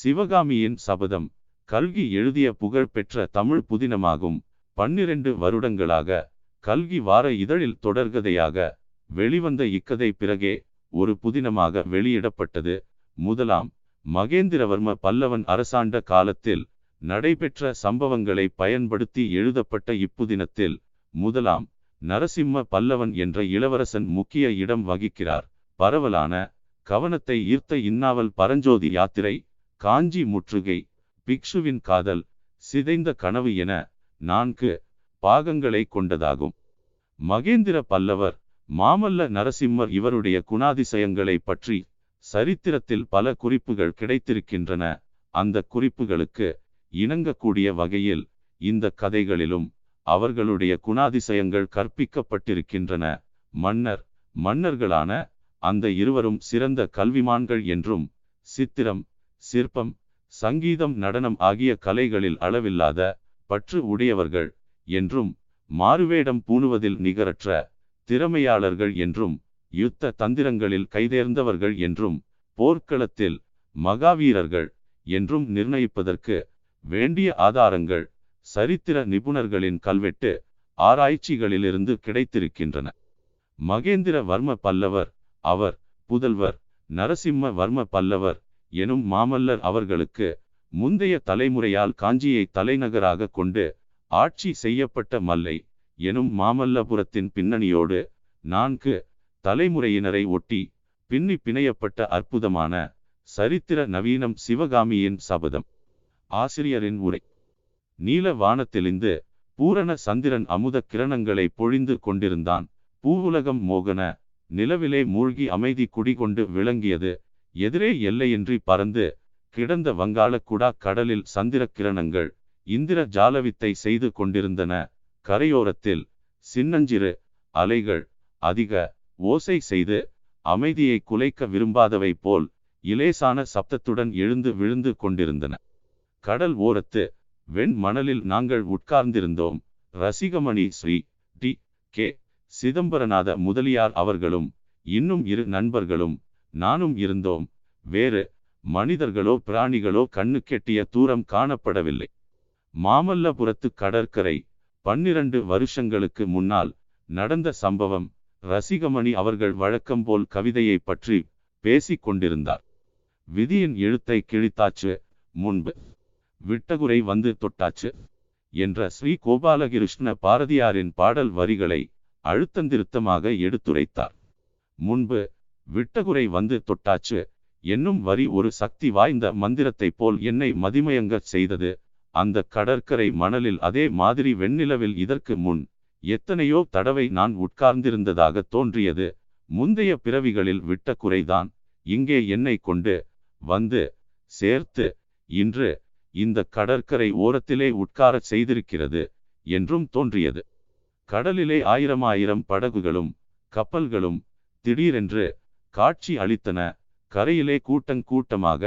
சிவகாமியின் சபதம் கல்கி எழுதிய புகழ்பெற்ற தமிழ் புதினமாகும். பன்னிரண்டு வருடங்களாக கல்கி வார இதழில் தொடர்கதையாக வெளிவந்த இக்கதை பிறகே ஒரு புதினமாக வெளியிடப்பட்டது. முதலாம் மகேந்திரவர்ம பல்லவன் அரசாண்ட காலத்தில் நடைபெற்ற சம்பவங்களை பயன்படுத்தி எழுதப்பட்ட இப்புதினத்தில் முதலாம் நரசிம்ம பல்லவன் என்ற இளவரசன் முக்கிய இடம் வகிக்கிறார். பரவலான கவனத்தை ஈர்த்த இந்நாவல் பரஞ்சோதி யாத்திரை காஞ்சி முற்றுகை பிக்ஷுவின் காதல் சிதைந்த கனவு என நான்கு பாகங்களை கொண்டதாகும். மகேந்திர பல்லவர் மாமல்ல நரசிம்மர் இவருடைய குணாதிசயங்களை பற்றி சரித்திரத்தில் பல குறிப்புகள் கிடைத்திருக்கின்றன. அந்த குறிப்புகளுக்கு இணங்கக்கூடிய வகையில் இந்த கதைகளிலும் அவர்களுடைய குணாதிசயங்கள் கற்பிக்கப்பட்டிருக்கின்றன. மன்னர் மன்னர்களான அந்த இருவரும் சிறந்த கல்விமான்கள் என்றும் சித்திரம் சிற்பம் சங்கீதம் நடனம் ஆகிய கலைகளில் அளவில்லாத பற்று உடையவர்கள் என்றும் மாறுவேடம் பூணுவதில் நிகரற்ற திறமையாளர்கள் என்றும் யுத்த தந்திரங்களில் கைதேர்ந்தவர்கள் என்றும் போர்க்களத்தில் மகாவீரர்கள் என்றும் நிர்ணயிப்பதற்கு வேண்டிய ஆதாரங்கள் சரித்திர நிபுணர்களின் கல்வெட்டு ஆராய்ச்சிகளிலிருந்து கிடைத்திருக்கின்றன. மகேந்திர வர்ம பல்லவர் அவர் புதல்வர் நரசிம்ம வர்ம பல்லவர் எனும் மாமல்லர் அவர்களுக்கு முந்தைய தலைமுறையால் காஞ்சியை தலைநகராக கொண்டு ஆட்சி செய்யப்பட்ட மல்லை எனும் மாமல்லபுரத்தின் பின்னணியோடு நான்கு தலைமுறையினரை ஒட்டி பின்னி பிணையப்பட்ட அற்புதமான சரித்திர நவீனம் சிவகாமியின் சபதம். ஆசிரியரின் உரை. நீல வானத்திலிருந்து பூரண சந்திரன் அமுத கிரணங்களை பொழிந்து கொண்டிருந்தான். பூவுலகம் மோகன நிலவிலே மூழ்கி அமைதி குடிகொண்டு விளங்கியது எதிரே எல்லையின்றி பறந்து கிடந்த வங்காளக்குடா கடலில் சந்திர கிரணங்கள் இந்திர ஜாலவித்தை செய்து கொண்டிருந்தன. கரையோரத்தில் சின்னஞ்சிறு அலைகள் அதிக ஓசை செய்து அமைதியை குலைக்க விரும்பாதவை போல் இலேசான சப்தத்துடன் எழுந்து விழுந்து கொண்டிருந்தன. கடல் ஓரத்து வெண் மணலில் நாங்கள் உட்கார்ந்திருந்தோம். ரசிகமணி ஸ்ரீ டி கே சிதம்பரநாத முதலியார் அவர்களும் இன்னும் இரு நண்பர்களும் நானும் இருந்தோம். வேறு மனிதர்களோ பிராணிகளோ கண்ணு கெட்டிய தூரம் காணப்படவில்லை. மாமல்லபுரத்து கடற்கரை பன்னிரண்டு வருஷங்களுக்கு முன்னால் நடந்த சம்பவம் ரசிகமணி அவர்கள் வழக்கம்போல் கவிதையை பற்றி பேசிக் கொண்டிருந்தார். விதியின் எழுத்தை கிழித்தாச்சு முன்பு விட்டகுரை வந்து தொட்டாச்சு என்ற ஸ்ரீ கோபாலகிருஷ்ண பாரதியாரின் பாடல் வரிகளை அழுத்தந்திருத்தமாக எடுத்துரைத்தார். முன்பு விட்டகுரை வந்து தொட்டாச்சு. என்னும் வரி ஒரு சக்தி வாய்ந்த மந்திரத்தைப் போல் என்னை மதிமயங்கச் செய்தது. அந்த கடற்கரை மணலில் அதே மாதிரி வெண்ணிலவில் இதற்கு முன் எத்தனையோ தடவை நான் உட்கார்ந்திருந்ததாக தோன்றியது. முந்தைய பிறவிகளில் விட்ட குறைதான் இங்கே என்னை கொண்டு வந்து சேர்த்து இன்று இந்த கடற்கரை ஓரத்திலே உட்காரச் செய்திருக்கிறது என்றும் தோன்றியது. கடலிலே ஆயிரம் ஆயிரம் படகுகளும் கப்பல்களும் திடீரென்று காட்சி அளித்தன. கரையிலே கூட்டங்கூட்டமாக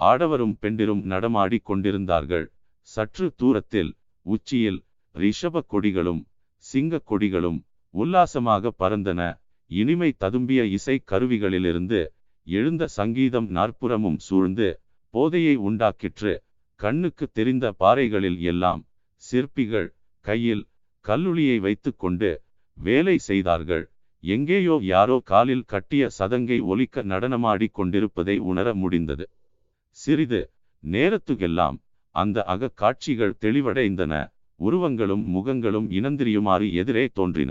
ஆடவரும் பெண்டிரும் நடமாடி கொண்டிருந்தார்கள். சற்று தூரத்தில் உச்சியில் ரிஷப கொடிகளும் சிங்க கொடிகளும் உல்லாசமாக பறந்தன. இனிமை ததும்பிய இசை கருவிகளிலிருந்து எழுந்த சங்கீதம் நாற்புறமும் சூழ்ந்து போதையை உண்டாக்கிற்று. கண்ணுக்கு தெரிந்த பாறைகளில் எல்லாம் சிற்பிகள் கையில் கல்லுளியை வைத்துக்கொண்டு வேலை செய்தார்கள். எங்கேயோ யாரோ காலில் கட்டிய சதங்கை ஒலிக்க நடனமாடி கொண்டிருப்பதை உணர முடிந்தது. சிறிது நேரத்துக்கெல்லாம் அந்த அக காட்சிகள் தெளிவடைந்தன. உருவங்களும் முகங்களும் இனந்திரியுமாறு எதிரே தோன்றின.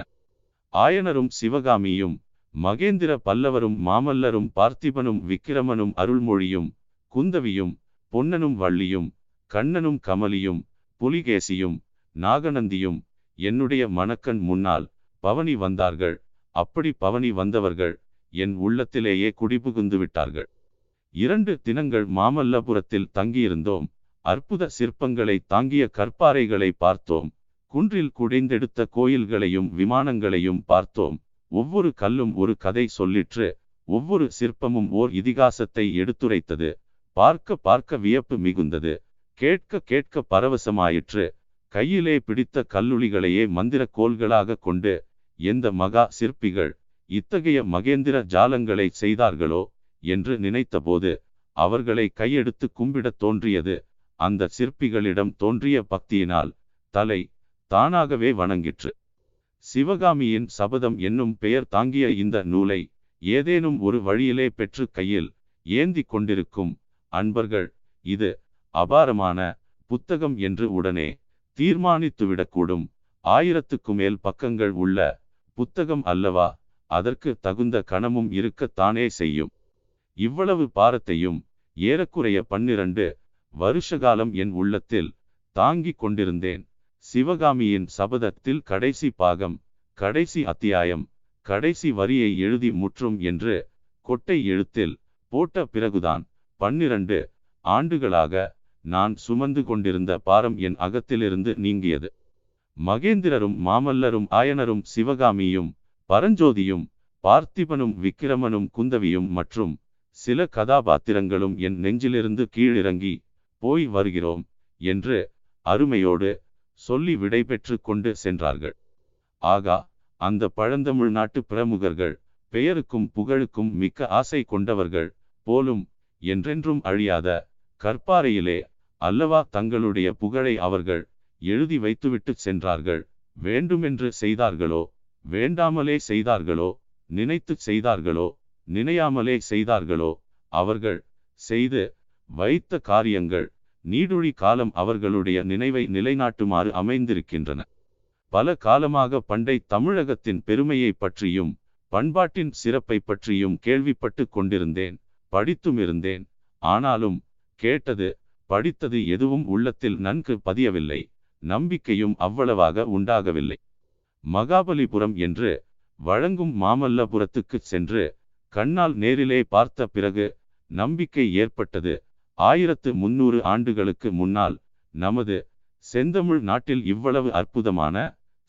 ஆயனரும் சிவகாமியும் மகேந்திர பல்லவரும் மாமல்லரும் பார்த்திபனும் விக்கிரமனும் அருள்மொழியும் குந்தவியும் பொன்னனும் வள்ளியும் கண்ணனும் கமலியும் புலிகேசியும் நாகநந்தியும் என்னுடைய மணக்கண் முன்னால் பவனி வந்தார்கள். அப்படி பவனி வந்தவர்கள் என் உள்ளத்திலேயே குடிபுகுந்து விட்டார்கள். இரண்டு தினங்கள் மாமல்லபுரத்தில் தங்கியிருந்தோம். அற்புத சிற்பங்களை தாங்கிய கற்பாறைகளை பார்த்தோம். குன்றில் குடைந்தெடுத்த கோயில்களையும் விமானங்களையும் பார்த்தோம். ஒவ்வொரு கல்லும் ஒரு கதை சொல்லிற்று. ஒவ்வொரு சிற்பமும் ஓர் இதிகாசத்தை எடுத்துரைத்தது. பார்க்க பார்க்க வியப்பு மிகுந்தது. கேட்க கேட்க பரவசமாயிற்று. கையிலே பிடித்த கல்லுளிகளையே மந்திர கோள்களாக கொண்டு எந்த மகா சிற்பிகள் இத்தகைய மகேந்திர ஜாலங்களை செய்தார்களோ என்று நினைத்தபோது அவர்களை கையெடுத்து கும்பிடத் தோன்றியது. அந்த சிற்பிகளிடம் தோன்றிய பக்தியினால் தலை தானாகவே வணங்கிற்று. சிவகாமியின் சபதம் என்னும் பெயர் தாங்கிய இந்த நூலை ஏதேனும் ஒரு வழியிலே பெற்று கையில் ஏந்தி கொண்டிருக்கும் அன்பர்கள் இது அபாரமான புத்தகம் என்று உடனே தீர்மானித்துவிடக்கூடும். ஆயிரத்துக்கு மேல் பக்கங்கள் உள்ள புத்தகம் அல்லவா? அதற்கு தகுந்த கணமும் இருக்கத்தானே செய்யும். இவ்வளவு பாரத்தையும் ஏறக்குறைய பன்னிரண்டு வருஷகாலம் என் உள்ளத்தில் தாங்கிக் கொண்டிருந்தேன். சிவகாமியின் சபதத்தில் கடைசி பாகம் கடைசி அத்தியாயம் கடைசி வரியை எழுதி முற்றும் என்று கொட்டை எழுத்தில் போட்ட பிறகுதான் பன்னிரண்டு ஆண்டுகளாக நான் சுமந்து கொண்டிருந்த பாரம் என் அகத்திலிருந்து நீங்கியது. மகேந்திரரும் மாமல்லரும் ஆயனரும் சிவகாமியும் பரஞ்சோதியும் பார்த்திபனும் விக்கிரமனும் குந்தவியும் மற்றும் சில கதாபாத்திரங்களும் என் நெஞ்சிலிருந்து கீழிறங்கி போய் வருகிறோம் என்று அருமையோடு சொல்லி விடைபெற்று கொண்டு சென்றார்கள். ஆகா அந்த பழந்தமிழ் நாட்டு பிரமுகர்கள் பெயருக்கும் புகழுக்கும் மிக்க ஆசை கொண்டவர்கள் போலும் என்றென்றும் அழியாத கற்பாறையிலே அல்லவா தங்களுடைய புகழை அவர்கள் எழுதி வைத்துவிட்டு சென்றார்கள். வேண்டுமென்று செய்தார்களோ? வேண்டாமலே செய்தார்களோ? நினைத்து செய்தார்களோ? நினையாமலே செய்தார்களோ? அவர்கள் செய்து வைத்த காரியங்கள் நீடுழி காலம் அவர்களுடைய நினைவை நிலைநாட்டுமாறு அமைந்திருக்கின்றன. பல காலமாக பண்டை தமிழகத்தின் பெருமையை பற்றியும் பண்பாட்டின் சிறப்பை பற்றியும் கேள்விப்பட்டு கொண்டிருந்தேன் படித்தும் இருந்தேன். ஆனாலும் கேட்டது படித்தது எதுவும் உள்ளத்தில் நன்கு பதியவில்லை. நம்பிக்கையும் அவ்வளவாக உண்டாகவில்லை. மகாபலிபுரம் என்று வழங்கும் மாமல்லபுரத்துக்குச் சென்று கண்ணால் நேரிலே பார்த்த பிறகு நம்பிக்கை ஏற்பட்டது. ஆயிரத்து முன்னூறு ஆண்டுகளுக்கு முன்னால் நமது செந்தமிழ் நாட்டில் இவ்வளவு அற்புதமான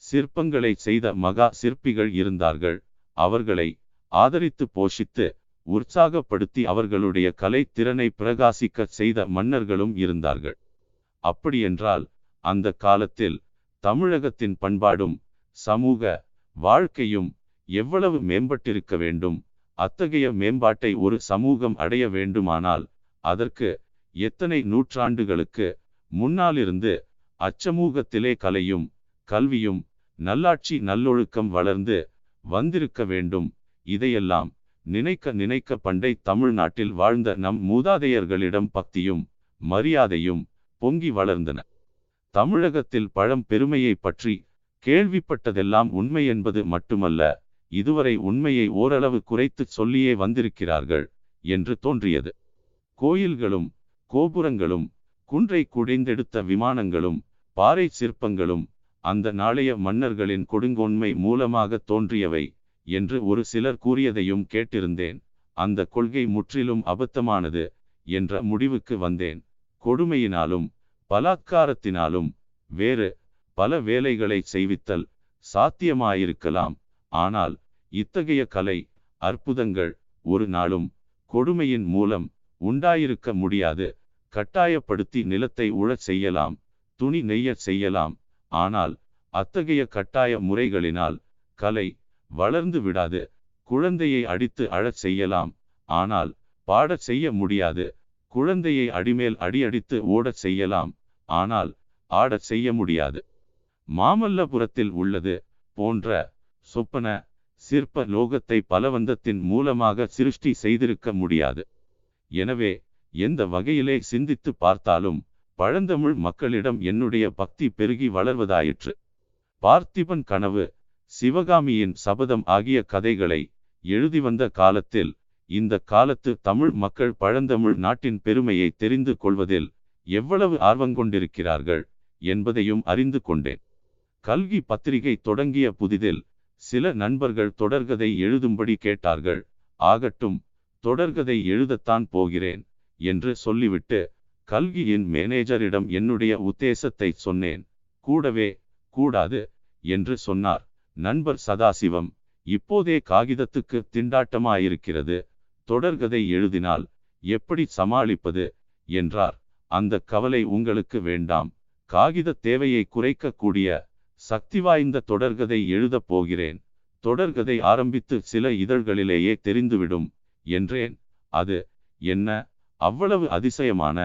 சிற்பங்களை செய்த மகா சிற்பிகள் இருந்தார்கள். அவர்களை ஆதரித்து போஷித்து உற்சாகப்படுத்தி அவர்களுடைய கலை திறனை பிரகாசிக்க செய்த மன்னர்களும் இருந்தார்கள். அப்படியென்றால் அந்த காலத்தில் தமிழகத்தின் பண்பாடும் சமூக வாழ்க்கையும் எவ்வளவு மேம்பட்டிருக்க வேண்டும் அத்தகைய மேம்பாட்டை ஒரு சமூகம் அடைய வேண்டுமானால் அதற்கு எத்தனை நூற்றாண்டுகளுக்கு முன்னாலிருந்து அச்சமூகத்திலே கலையும் கல்வியும் நல்லாட்சி நல்லொழுக்கம் வளர்ந்து வந்திருக்க வேண்டும். இதையெல்லாம் நினைக்க நினைக்க பண்டை தமிழ்நாட்டில் வாழ்ந்த நம் மூதாதையர்களிடம் பக்தியும் மரியாதையும் பொங்கி வளர்ந்தன. தமிழகத்தில் பழம் பெருமையை பற்றி கேள்விப்பட்டதெல்லாம் உண்மை என்பது மட்டுமல்ல இதுவரை உண்மையை ஓரளவு குறைத்து சொல்லியே வந்திருக்கிறார்கள் என்று தோன்றியது. கோயில்களும் கோபுரங்களும் குன்றை குடைந்தெடுத்த விமானங்களும் பாறை சிற்பங்களும் அந்த நாளைய மன்னர்களின் கொடுங்கோன்மை மூலமாக தோன்றியவை என்று ஒரு சிலர் கூறியதையும் கேட்டிருந்தேன். அந்த கொள்கை முற்றிலும் அபத்தமானது என்ற முடிவுக்கு வந்தேன். கொடுமையினாலும் பலாத்காரத்தினாலும் வேறு பல வேலைகளை செய்வித்தல் சாத்தியமாயிருக்கலாம். ஆனால் இத்தகைய கலை அற்புதங்கள் ஒரு நாளும் கொடுமையின் மூலம் உண்டாயிருக்க முடியாது. கட்டாயப்படுத்தி நிலத்தை உழச் செய்யலாம் துணி நெய்ய செய்யலாம். ஆனால் அத்தகைய கட்டாய முறைகளினால் கலை வளர்ந்து விடாது. குழந்தையை அடித்து அழச் செய்யலாம். ஆனால் பாடச் செய்ய முடியாது. குழந்தையை அடிமேல் அடியடித்து ஓடச் செய்யலாம். ஆனால் ஆடச் செய்ய முடியாது. மாமல்லபுரத்தில் உள்ளது போன்ற சொப்பன சிற்ப லோகத்தை பலவந்தத்தின் மூலமாக சிருஷ்டி செய்திருக்க முடியாது. எனவே எந்த வகையிலே சிந்தித்து பார்த்தாலும் பழந்தமிழ் மக்களிடம் என்னுடைய பக்தி பெருகி வளர்வதாயிற்று. பார்த்திபன் கனவு சிவகாமியின் சபதம் ஆகிய கதைகளை எழுதி வந்த காலத்தில் இந்த காலத்து தமிழ் மக்கள் பழந்தமிழ் நாட்டின் பெருமையை தெரிந்து கொள்வதில் எவ்வளவு ஆர்வங்கொண்டிருக்கிறார்கள் என்பதையும் அறிந்து கொண்டேன். கல்கி பத்திரிகை தொடங்கிய புதிதில் சில நண்பர்கள் தொடர்கதை எழுதும்படி கேட்டார்கள். ஆகட்டும் தொடர்கதை எழுதத்தான் போகிறேன் என்று சொல்லிவிட்டு கல்கியின் மேனேஜரிடம் என்னுடைய உத்தேசத்தை சொன்னேன். கூடவே கூடாது என்று சொன்னார். நண்பர் சதாசிவம் இப்போதே காகிதத்துக்கு திண்டாட்டமாயிருக்கிறது. தொடர்கதை எழுதினால் எப்படி சமாளிப்பது? என்றார். அந்த கவலை உங்களுக்கு வேண்டாம். காகித தேவையை குறைக்கக்கூடிய சக்தி வாய்ந்த தொடர்கதை எழுதப் போகிறேன். தொடர்கதை ஆரம்பித்து சில இதழ்களிலேயே தெரிந்துவிடும் என்றேன். அது என்ன? அவ்வளவு அதிசயமான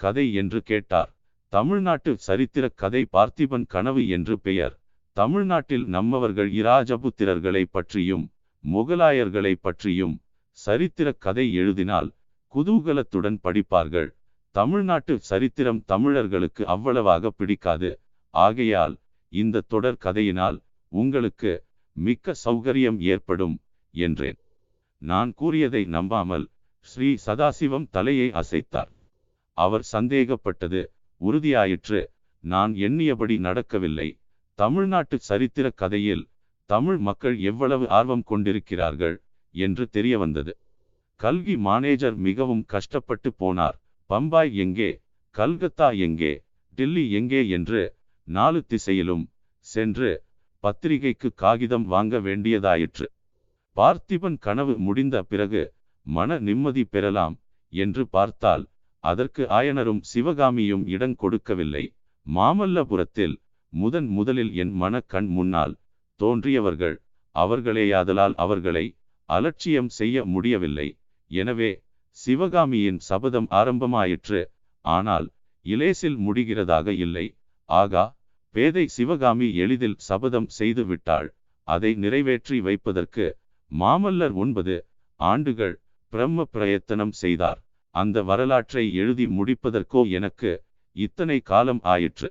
கதை என்று கேட்டார். தமிழ்நாட்டு சரித்திர கதை பார்த்திபன் கனவு என்று பெயர். தமிழ்நாட்டில் நம்மவர்கள் இராஜபுத்திரர்களை பற்றியும் முகலாயர்களை பற்றியும் சரித்திர கதை எழுதினால் குதூகலத்துடன் படிப்பார்கள். தமிழ்நாட்டு சரித்திரம் தமிழர்களுக்கு அவ்வளவாக பிடிக்காது. ஆகையால் இந்த தொடர் கதையினால் உங்களுக்கு மிக்க சௌகரியம் ஏற்படும் என்றேன். நான் கூறியதை நம்பாமல் ஸ்ரீ சதாசிவம் தலையை அசைத்தார். அவர் சந்தேகப்பட்டது உறுதியாயிற்று. நான் எண்ணியபடி நடக்கவில்லை. தமிழ்நாட்டு சரித்திர கதையில் தமிழ் மக்கள் எவ்வளவு ஆர்வம் கொண்டிருக்கிறார்கள் என்று தெரிய வந்தது கல்வி மானேஜர் மிகவும் கஷ்டப்பட்டு போனார். பம்பாய் எங்கே கல்கத்தா எங்கே டில்லி எங்கே என்று நாலு திசையிலும் சென்று பத்திரிகைக்கு காகிதம் வாங்க வேண்டியதாயிற்று. பார்த்திபன் கனவு முடிந்த பிறகு மன நிம்மதி பெறலாம் என்று பார்த்தால் அதற்கு ஆயனரும் சிவகாமியும் இடம் கொடுக்கவில்லை. மாமல்லபுரத்தில் முதன் முதலில் என் மன கண் முன்னால் தோன்றியவர்கள் அவர்களேயாதலால் அவர்களை அலட்சியம் செய்ய முடியவில்லை. எனவே சிவகாமியின் சபதம் ஆரம்பமாயிற்று. ஆனால் இலேசில் முடிகிறதாக இல்லை. ஆகா பேதை சிவகாமி எளிதில் சபதம் செய்து விட்டாள். அதை நிறைவேற்றி வைப்பதற்கு மாமல்லர் ஒன்பது ஆண்டுகள் பிரம்ம பிரயத்தனம் செய்தார். அந்த வரலாற்றை எழுதி முடிப்பதற்கோ எனக்கு இத்தனை காலம் ஆயிற்று.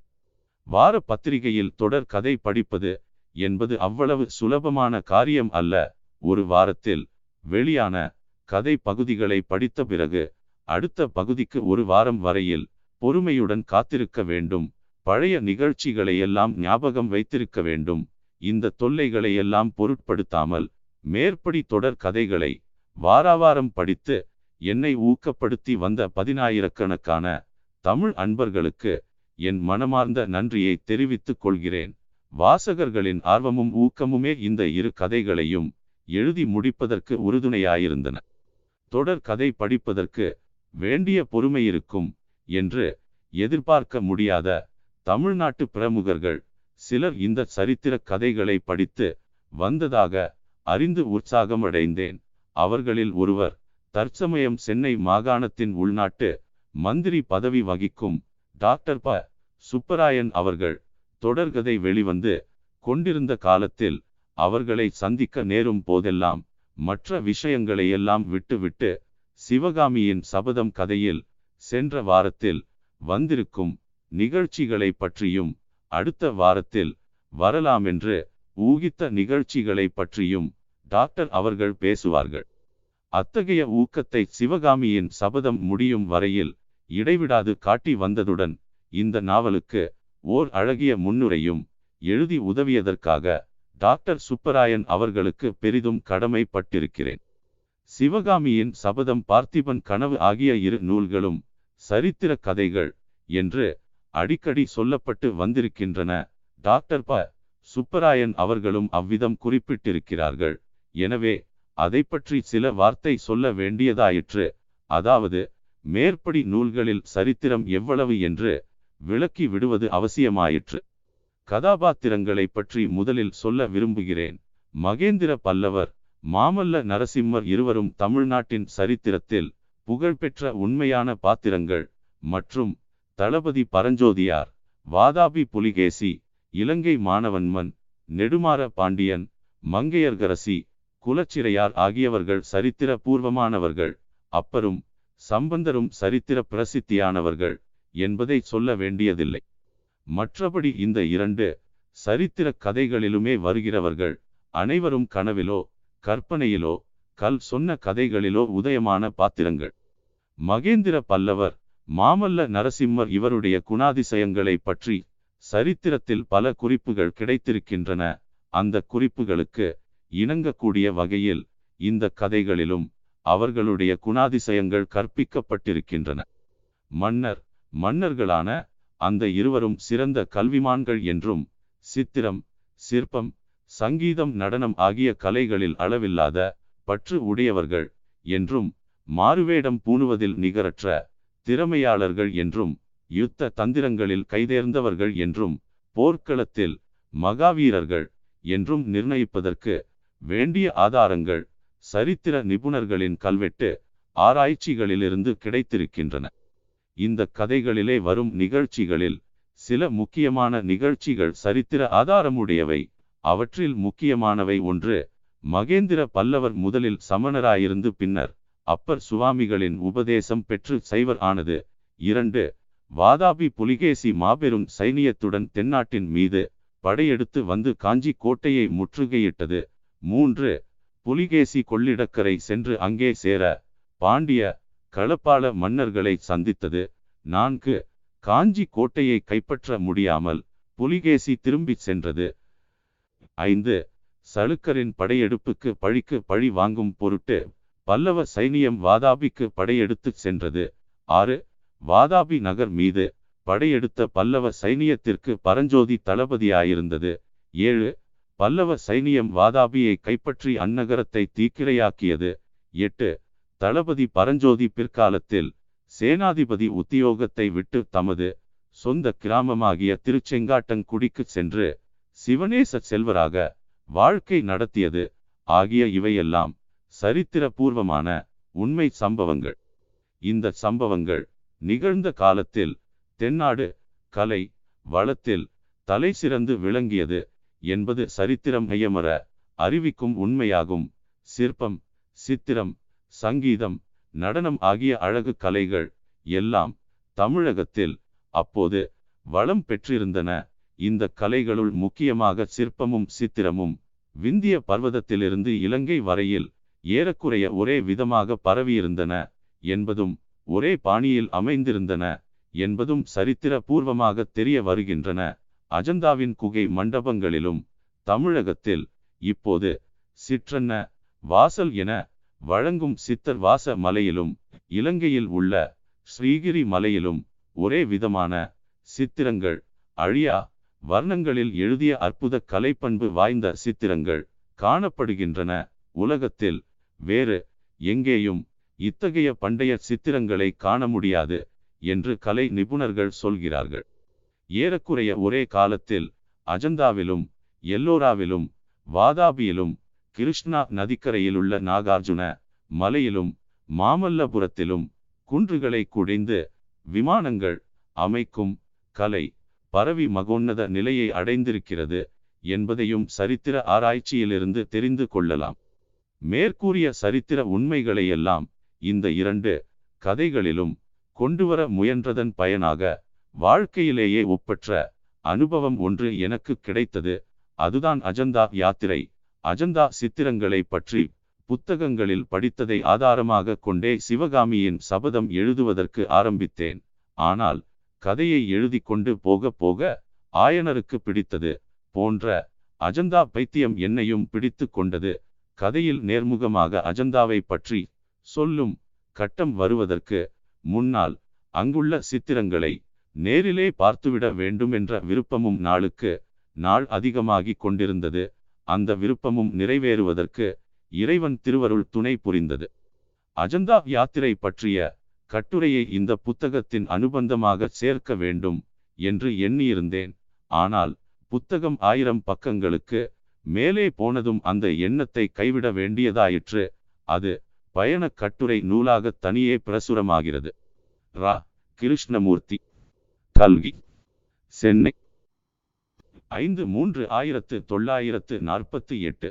வார பத்திரிகையில் தொடர் கதை படிப்பது என்பது அவ்வளவு சுலபமான காரியம் அல்ல. ஒரு வாரத்தில் வெளியான கதை பகுதிகளை படித்த பிறகு அடுத்த பகுதிக்கு ஒரு வாரம் வரையில் பொறுமையுடன் காத்திருக்க வேண்டும். பழைய நிகழ்ச்சிகளை எல்லாம் ஞாபகம் வைத்திருக்க வேண்டும். இந்த தொல்லைகளை எல்லாம் பொருட்படுத்தாமல் மேற்படி தொடர் கதைகளை வாராவாரம் படித்து என்னை ஊக்கப்படுத்தி வந்த பதினாயிரக்கணக்கான தமிழ் அன்பர்களுக்கு என் மனமார்ந்த நன்றியை தெரிவித்துக் கொள்கிறேன். வாசகர்களின் ஆர்வமும் ஊக்கமுமே இந்த இரு கதைகளையும் எழுதி முடிப்பதற்கு உறுதுணையாயிருந்தன. தொடர் கதை படிப்பதற்கு வேண்டிய பொறுமை இருக்கும் என்று எதிர்பார்க்க முடியாத தமிழ்நாட்டு பிரமுகர்கள் சிலர் இந்த சரித்திர கதைகளை படித்து வந்ததாக அறிந்து உற்சாகமடைந்தேன். அவர்களில் ஒருவர் தற்சமயம் சென்னை மாகாணத்தின் உள்நாட்டு மந்திரி பதவி வகிக்கும் டாக்டர் ப. சுப்பராயன் அவர்கள் தொடர்கதை வெளிவந்து கொண்டிருந்த காலத்தில் அவர்களை சந்திக்க நேரும் போதெல்லாம் மற்ற விஷயங்களையெல்லாம் விட்டுவிட்டு சிவகாமியின் சபதம் கதையில் சென்ற வாரத்தில் வந்திருக்கும் நிகழ்ச்சிகளை பற்றியும் அடுத்த வாரத்தில் வரலாமென்று ஊகித்த நிகழ்ச்சிகளை பற்றியும் டாக்டர் அவர்கள் பேசுவார்கள். அத்தகைய ஊக்கத்தை சிவகாமியின் சபதம் முடியும் வரையில் இடைவிடாது காட்டி வந்ததுடன் இந்த நாவலுக்கு ஓர் அழகிய முன்னுரையும் எழுதி உதவியதற்காக டாக்டர் சுப்பராயன் அவர்களுக்கு பெரிதும் கடமைப்பட்டிருக்கிறேன். சிவகாமியின் சபதம் பார்த்திபன் கனவு ஆகிய இரு நூல்களும் சரித்திர கதைகள் என்று அடிக்கடி சொல்லப்பட்டு வந்திருக்கின்றன. டாக்டர் ப. சுப்பராயன் அவர்களும் அவ்விதம் குறிப்பிட்டிருக்கிறார்கள். எனவே அதை பற்றி சில வார்த்தை சொல்ல வேண்டியதாயிற்று. அதாவது மேற்படி நூல்களில் சரித்திரம் எவ்வளவு என்று விளக்கி விடுவது அவசியமாயிற்று. கதாபாத்திரங்களை பற்றி முதலில் சொல்ல விரும்புகிறேன். மகேந்திர பல்லவர் மாமல்ல நரசிம்மர் இருவரும் தமிழ்நாட்டின் சரித்திரத்தில் புகழ்பெற்ற உண்மையான பாத்திரங்கள் மற்றும் தளபதி பரஞ்சோதியார் வாதாபி புலிகேசி இலங்கை மாணவன்மன் நெடுமாற பாண்டியன் மங்கையர்கரசி குலச்சிறையார் ஆகியவர்கள் சரித்திர பூர்வமானவர்கள் அப்பரும் சம்பந்தரும் சரித்திர பிரசித்தியானவர்கள் என்பதை சொல்ல வேண்டியதில்லை. மற்றபடி இந்த இரண்டு சரித்திர கதைகளிலுமே வருகிறவர்கள் அனைவரும் கனவிலோ கற்பனையிலோ கல் சொன்ன கதைகளிலோ உதயமான பாத்திரங்கள். மகேந்திர பல்லவர் மாமல்ல நரசிம்மர் இவருடைய குணாதிசயங்களை பற்றி சரித்திரத்தில் பல குறிப்புகள் கிடைத்திருக்கின்றன. அந்த குறிப்புகளுக்கு இணங்கக்கூடிய வகையில் இந்த கதைகளிலும் அவர்களுடைய குணாதிசயங்கள் கற்பிக்கப்பட்டிருக்கின்றன. மன்னர் மன்னர்களான அந்த இருவரும் சிறந்த கல்விமான்கள் என்றும் சித்திரம் சிற்பம் சங்கீதம் நடனம் ஆகிய கலைகளில் அளவில்லாத பற்று உடையவர்கள் என்றும் மாறுவேடம் பூணுவதில் நிகரற்ற திறமையாளர்கள் என்றும் யுத்த தந்திரங்களில் கைதேர்ந்தவர்கள் என்றும் போர்க்களத்தில் மகாவீரர்கள் என்றும் நிர்ணயிப்பதற்கு வேண்டிய ஆதாரங்கள் சரித்திர நிபுணர்களின் கல்வெட்டு ஆராய்ச்சிகளிலிருந்து கிடைத்திருக்கின்றன. இந்த கதைகளிலே வரும் நிகழ்ச்சிகளில் சில முக்கியமான நிகழ்ச்சிகள் சரித்திர ஆதாரமுடையவை. அவற்றில் முக்கியமானவை ஒன்று மகேந்திர பல்லவர் முதலில் சமணராயிருந்து பின்னர் அப்பர் சுவாமிகளின் உபதேசம் பெற்று சைவர் ஆனது. இரண்டு வாதாபி புலிகேசி மாபெரும் சைனியத்துடன் தென்னாட்டின் மீது படையெடுத்து வந்து காஞ்சி கோட்டையை முற்றுகையிட்டது. மூன்று புலிகேசி கொள்ளிடக்கரை சென்று அங்கே சேர பாண்டிய களப்பாள மன்னர்களை சந்தித்தது. நான்கு காஞ்சி கோட்டையை கைப்பற்ற முடியாமல் புலிகேசி திரும்பிச் சென்றது. ஐந்து சளுக்கரின் படையெடுப்புக்கு பழிக்கு பழி வாங்கும் பொருட்டு பல்லவ சைனியம் வாதாபிக்கு படையெடுத்துச் சென்றது. ஆறு வாதாபி நகர் மீது படையெடுத்த பல்லவ சைனியத்திற்கு பரஞ்சோதி தளபதியாயிருந்தது. ஏழு பல்லவ சைனியம் வாதாபியை கைப்பற்றி அந்நகரத்தை தீக்கிரையாக்கியது. எட்டு தளபதி பரஞ்சோதி பிற்காலத்தில் சேனாதிபதி உத்தியோகத்தை விட்டு தமது சொந்த கிராமமாகிய திருச்செங்காட்டங்குடிக்கு சென்று சிவனேச செல்வராக வாழ்க்கை நடத்தியது ஆகிய இவையெல்லாம் சரித்திரபூர்வமான உண்மை சம்பவங்கள். இந்த சம்பவங்கள் நிகழ்ந்த காலத்தில் தென்னாடு கலை வளத்தில் தலை சிறந்து விளங்கியது என்பது சரித்திரம் ஐயமர அறிவிக்கும் உண்மையாகும். சிற்பம் சித்திரம் சங்கீதம் நடனம் ஆகிய அழகு கலைகள் எல்லாம் தமிழகத்தில் அப்போது வளம் பெற்றிருந்தன. இந்த கலைகளுள் முக்கியமாக சிற்பமும் சித்திரமும் விந்திய பர்வதத்திலிருந்து இலங்கை வரையில் ஏறக்குறைய ஒரே விதமாக பரவியிருந்தன என்பதும் ஒரே பாணியில் அமைந்திருந்தன என்பதும் சரித்திர பூர்வமாக தெரிய வருகின்றன. அஜந்தாவின் குகை மண்டபங்களிலும் தமிழகத்தில் இப்போது சிற்றன்ன வாசல் என வழங்கும் சித்தர் வாச மலையிலும் இலங்கையில் உள்ள ஸ்ரீகிரி மலையிலும் ஒரே விதமான சித்திரங்கள். அழியா வர்ணங்களில் எழுதிய அற்புத கலைப்பண்பு வாய்ந்த சித்திரங்கள் காணப்படுகின்றன. உலகத்தில் வேறு எங்கேயும் இத்தகைய பண்டைய சித்திரங்களை காண முடியாது என்று கலை நிபுணர்கள் சொல்கிறார்கள். ஏறக்குறைய ஒரே காலத்தில் அஜந்தாவிலும் எல்லோராவிலும் வாதாபியிலும் கிருஷ்ணா நதிக்கரையிலுள்ள நாகார்ஜுன மலையிலும் மாமல்லபுரத்திலும் குன்றுகளை குடைந்து விமானங்கள் அமைக்கும் கலை பரவி மகோன்னத நிலையை அடைந்திருக்கிறது என்பதையும் சரித்திர ஆராய்ச்சியிலிருந்து தெரிந்து கொள்ளலாம். மேற்கூறிய சரித்திர உண்மைகளையெல்லாம் இந்த இரண்டு கதைகளிலும் கொண்டுவர முயன்றதன் பயனாக வாழ்க்கையிலேயே ஒப்பற்ற அனுபவம் ஒன்று எனக்கு கிடைத்தது. அதுதான் அஜந்தா யாத்திரை. அஜந்தா சித்திரங்களை பற்றி புத்தகங்களில் படித்ததை ஆதாரமாக கொண்டே சிவகாமியின் சபதம் எழுதுவதற்கு ஆரம்பித்தேன். ஆனால் கதையை எழுதி கொண்டு போக போக ஆயனருக்கு பிடித்தது போன்ற அஜந்தா பைத்தியம் என்னையும் பிடித்து கொண்டது. கதையில் நேர்முகமாக அஜந்தாவை பற்றி சொல்லும் கட்டம் வருவதற்கு முன்னால் அங்குள்ள சித்திரங்களை நேரிலே பார்த்துவிட வேண்டும் என்ற விருப்பமும் நாளுக்கு நாள் அதிகமாகிக் கொண்டிருந்தது. அந்த விருப்பமும் நிறைவேறுவதற்கு இறைவன் திருவருள் துணை புரிந்தது. அஜந்தா யாத்திரை பற்றிய கட்டுரையை இந்த புத்தகத்தின் அனுபந்தமாக சேர்க்க வேண்டும் என்று எண்ணியிருந்தேன். ஆனால் புத்தகம் ஆயிரம் பக்கங்களுக்கு மேலே போனதும் அந்த எண்ணத்தை கைவிட வேண்டியதாயிற்று. அது பயண கட்டுரை நூலாக தனியே பிரசுரமாகிறது. ரா. கிருஷ்ணமூர்த்தி. கல்வி சென்னை. ஐந்து மூன்று ஆயிரத்து தொள்ளாயிரத்து நாற்பத்தி எட்டு.